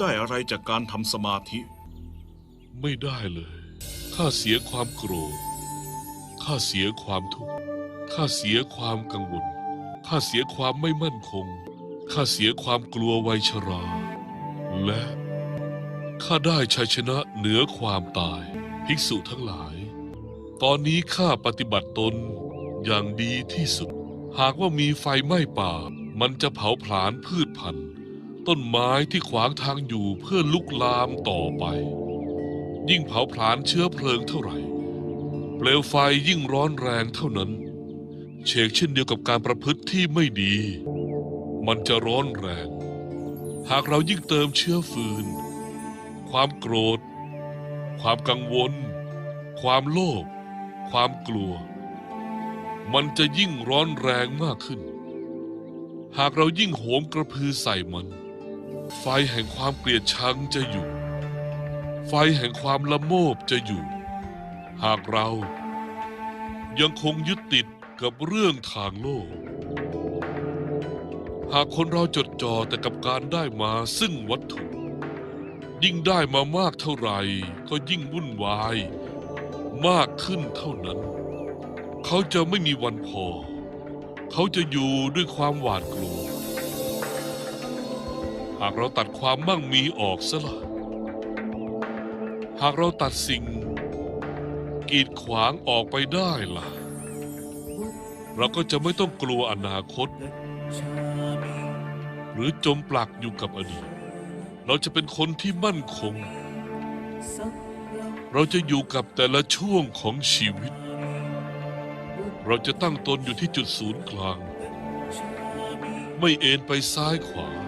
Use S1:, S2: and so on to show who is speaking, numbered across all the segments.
S1: ได้อะไรจากการทำสมาธิ
S2: ไม่ได้เลย ข้าเสียความโกรธ ข้าเสียความทุกข์ ข้าเสียความกังวล ข้าเสียความไม่มั่นคง ข้าเสียความกลัววัยชรา และข้าได้ชัยชนะเหนือความตาย ภิกษุทั้งหลาย ตอนนี้ข้าปฏิบัติตนอย่างดีที่สุด หากว่ามีไฟไหม้ป่า มันจะเผาผลาญพืชพันธุ์ ต้นไม้ที่ขวางทางอยู่เพื่อลุกลามต่อไป ยิ่งเผาผลาญเชื้อเพลิงเท่าไหร่ เปลวไฟยิ่งร้อนแรงเท่านั้น เชกเช่นเดียวกับการประพฤติที่ไม่ดี มันจะร้อนแรง หากเรายิ่งเติมเชื้อฟืน ความโกรธ ความกังวล ความโลภความกลัว มันจะยิ่งร้อนแรงมากขึ้นหากเรายิ่งโหมกระพือใส่มัน ไฟแห่งความเกลียดชังจะอยู่ ไฟแห่งความละโมบจะอยู่ หากเรายังคงยึดติดกับเรื่องทางโลก หากคนเราจดจ่อแต่กับการได้มาซึ่งวัตถุ ยิ่งได้มามากเท่าไหร่ก็ยิ่งวุ่นวาย มากขึ้นเท่านั้น เขาจะไม่มีวันพอ เขาจะอยู่ด้วยความหวาดกลัวากเราตัดความมั่งมีออกซะละหากเราตัดสิ่ง กีดขวางออกไปได้ล่ะ เราก็จะไม่ต้องกลัวอนาคต หรือจมปลักอยู่กับอดีต เราจะเป็นคนที่มั่นคง เราจะอยู่กับแต่ละช่วงของชีวิต เราจะตั้งตนอยู่ที่จุดศูนย์กลาง ไม่เอ็นไปซ้ายขวา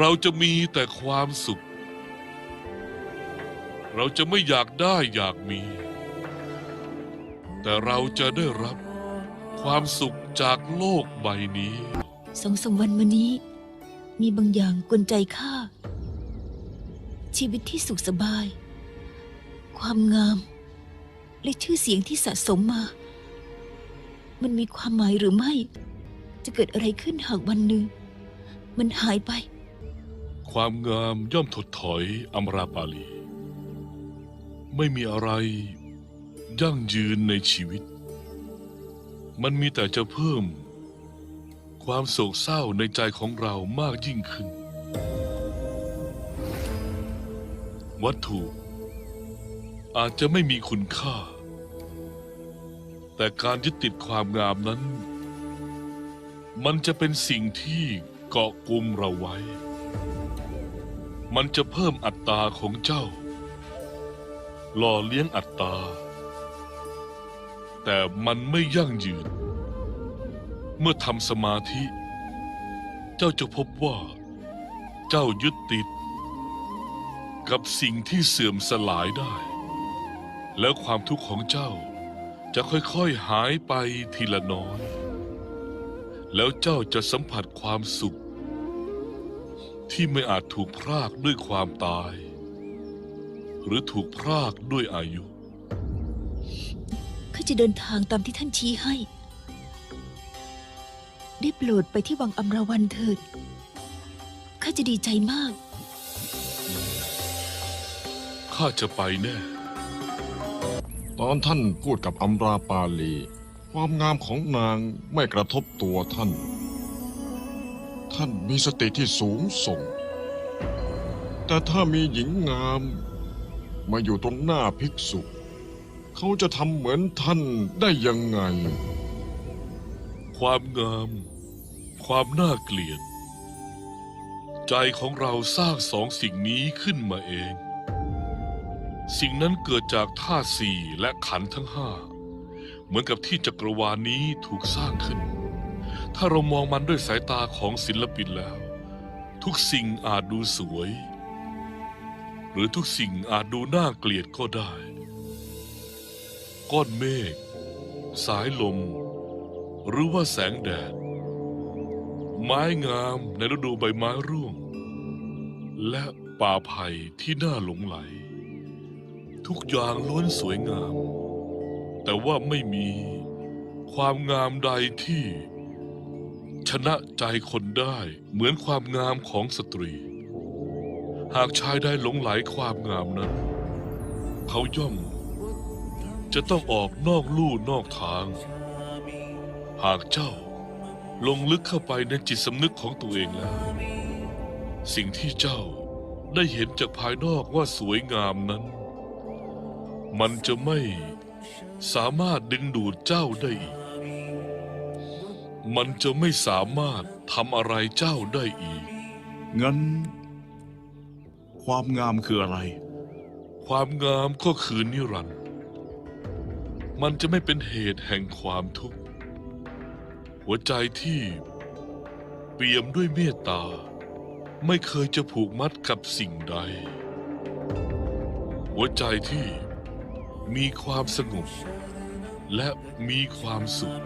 S2: เราจะมีแต่ความสุข เราจะไม่อยากได้อยากมี แต่เราจะได้รับความสุขจากโลกใบนี้
S3: สองสามวันมานี้ มีบางอย่างกวนใจข้าชีวิตที่สุขสบาย ความงาม และชื่อเสียงที่สะสมมา มันมีความหมายหรือไม่ จะเกิดอะไรขึ้นหากวันหนึ่ง มันหายไป
S2: ความงามย่อมถดถอยอมราปาลี ไม่มีอะไรยั่งยืนในชีวิต มันมีแต่จะเพิ่ม ความโศกเศร้าในใจของเรามากยิ่งขึ้น วัตถุอาจจะไม่มีคุณค่า แต่การยึดติดความงามนั้น มันจะเป็นสิ่งที่เกาะกลุ่มเราไว้ มันจะเพิ่มอัตราของเจ้า หล่อเลี้ยงอัตราแต่มันไม่ยั่งยืน เมื่อทำสมาธิ เจ้าจะพบว่า เจ้ายึดติด กับสิ่งที่เสื่อมสลายได้ แล้วความทุกข์ของเจ้าจะค่อยๆหายไปทีละน้อย แล้วเจ้าจะสัมผัสความสุข ที่ไม่อาจถูกพรากด้วยความตาย หรือถูกพรากด้วยอายุ
S3: ข้าจะเดินทางตามที่ท่านชี้ให้ ได้โปรดไปที่วังอำราวันเถิด ข้าจะดีใจมาก
S2: ข้าจะไปแน่
S4: ตอนท่านพูดกับอัมราปาลี ความงามของนางไม่กระทบตัวท่าน ท่านมีสติที่สูงส่ง แต่ถ้ามีหญิงงาม มาอยู่ตรงหน้าภิกษุ เขาจะทำเหมือนท่านได้ยังไง
S2: ความงาม ความน่าเกลียด ใจของเราสร้างสองสิ่งนี้ขึ้นมาเอง สิ่งนั้นเกิดจากธาตุสี่และขันธ์ทั้งห้า เหมือนกับที่จักรวาลนี้ถูกสร้างขึ้น ถ้าเรามองมันด้วยสายตาของศิลปินแล้ว ทุกสิ่งอาจดูสวย หรือทุกสิ่งอาจดูน่าเกลียดก็ได้ ก้อนเมฆ สายลม หรือว่าแสงแดด ไม้งามในฤดูใบไม้ร่วง และป่าไผ่ที่น่าหลงไหล ทุกอย่างล้วนสวยงาม แต่ว่าไม่มีความงามใดที่ นะใจคนได้เหมือนความงามของสตรี หากชายได้หลงไหลความงามนั้น เขาย่อม จะต้องออกนอกลู่นอกทาง หากเจ้าลงลึกเข้าไปในจิตสำนึกของตัวเองแล้ว สิ่งที่เจ้าได้เห็นจากภายนอกว่าสวยงามนั้น มันจะไม่สามารถดึงดูดเจ้าได้อีก มันจะไม่สามารถทำอะไรเจ้าได้อีก
S1: งั้น ความงามคืออะไร
S2: ความงามก็คือนิรันดร์มันจะไม่เป็นเหตุแห่งความทุกข์ หัวใจที่เปี่ยมด้วยเมตตา ไม่เคยจะผูกมัดกับสิ่งใด หัวใจที่มีความสงบ และมีความสุข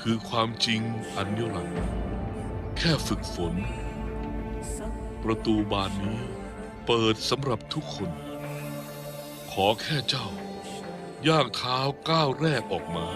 S2: คือความจริงอันนิรันดร์แค่ฝึกฝน ประตูบานนี้เปิดสำหรับทุกคน ขอแค่เจ้า ย่างเท้าก้าวแรกออกมา